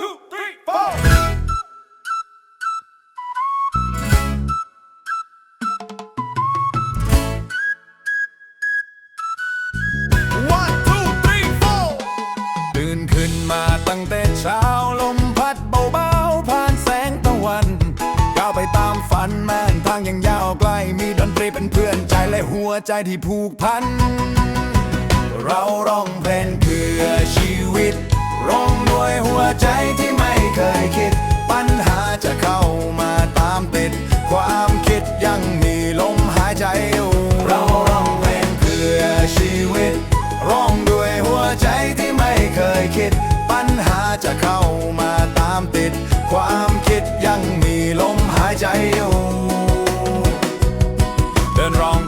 two, three, four. ตื่นขึ้นมาตั้งแต่เช้าลมพัดเบาๆ ผ่านแสงตะวันก้าวไปตามฝันแม้นทางยังยาวไกล มีดนตรีเป็นเพื่อนใจและหัวใจที่ผูกพัน เราร้องเพลงเพื่อชีวิต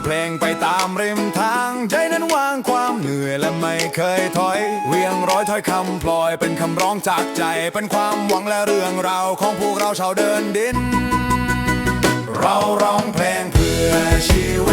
เพลงไปตามริมทาง ใจนั้นวางความเหนื่อยและไม่เคยถอย เวียงร้อยถ้อยคำพลอยเป็นคำร้องจากใจ เป็นความหวังและเรื่องราวของพวกเราชาวเดินดิน เราร้องเพลงเพื่อชีวิต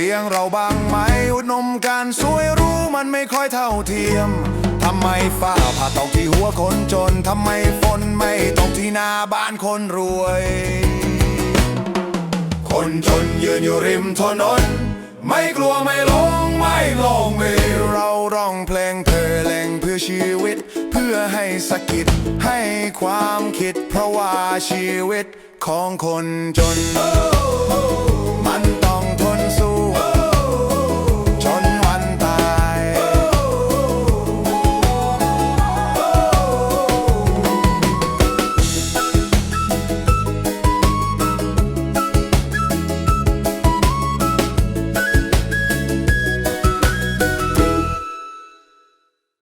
สียงเราบ้างไหมอุดนมการสวยรู้มันไม่ค่อยเท่าเทียมทำไมฟ้าผ่าตกที่หัวคนจน ทำไมฝนไม่ตกที่หน้าบ้านคนรวย คนจนยืนอยู่ริมถนน ไม่กลัวไม่ลงไม่ลงไม่เราร้องเพลงเพลงเพื่อชีวิต เพื่อให้สะกิดให้ความคิด เพราะว่าชีวิตของคนจน